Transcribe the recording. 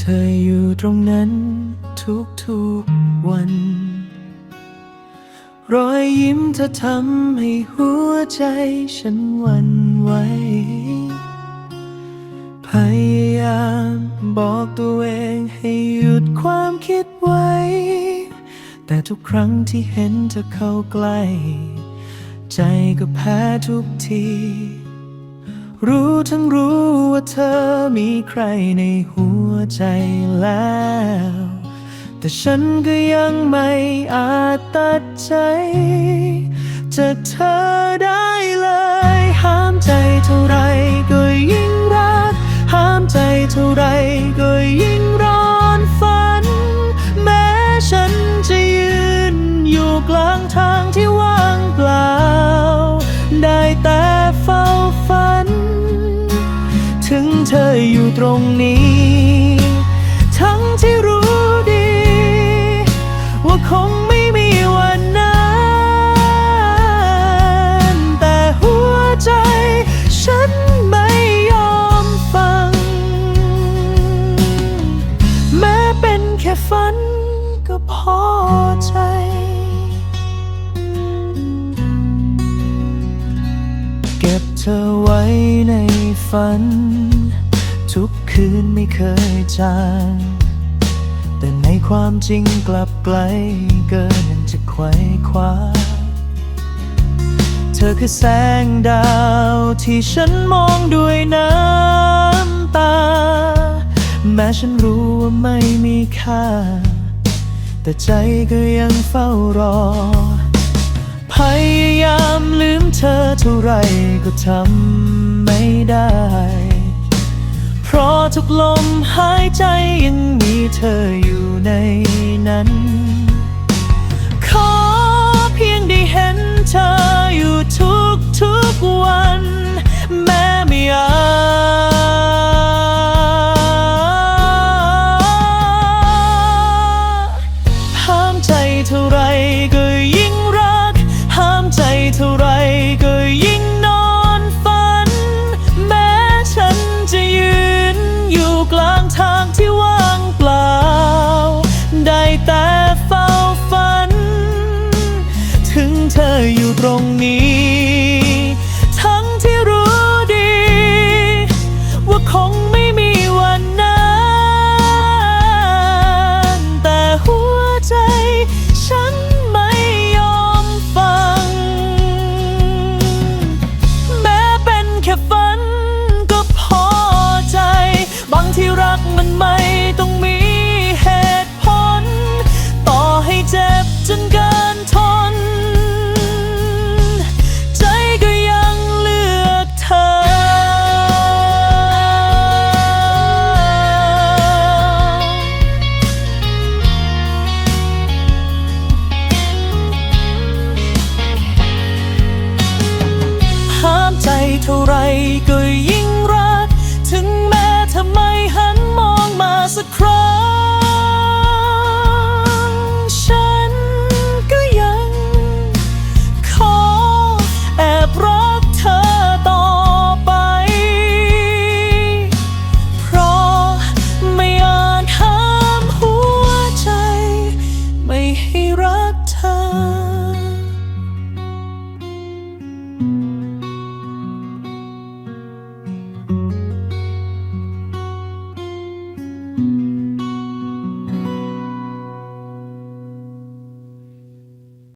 เธออยู่ตรงนั้นทุกทุกๆวัน รอยยิ้มเธอทำให้หัวใจฉันวันไหว พยายามบอกตัวเองให้หยุดความคิดไว้ แต่ทุกครั้งที่เห็นเธอเข้าใกล้ ใจก็แพ้ทุกที รู้ทั้งรู้ว่าเธอมีใครในหัวใจแล้ว แต่ฉันก็ยังไม่อาจตัดใจจากเธอได้ คงไม่มีวันนั้น แต่หัวใจฉันไม่ยอมฟัง แม้เป็นแค่ฝันก็พอใจเก็บเธอไว้ในฝัน ทุกคืนไม่เคยจาง ความจริงกลับไกลเกินจะไขว้คว้า เธอคือแสงดาวที่ฉันมองด้วยน้ำตา แม้ฉันรู้ว่าไม่มีค่า แต่ใจก็ยังเฝ้ารอ พยายามลืมเธอเท่าไรก็ทำไม่ได้ ทุกลมหายใจยังมีเธออยู่ในนั้น ออยู่ตรงนี้ เท่าไรก็ยิ่ง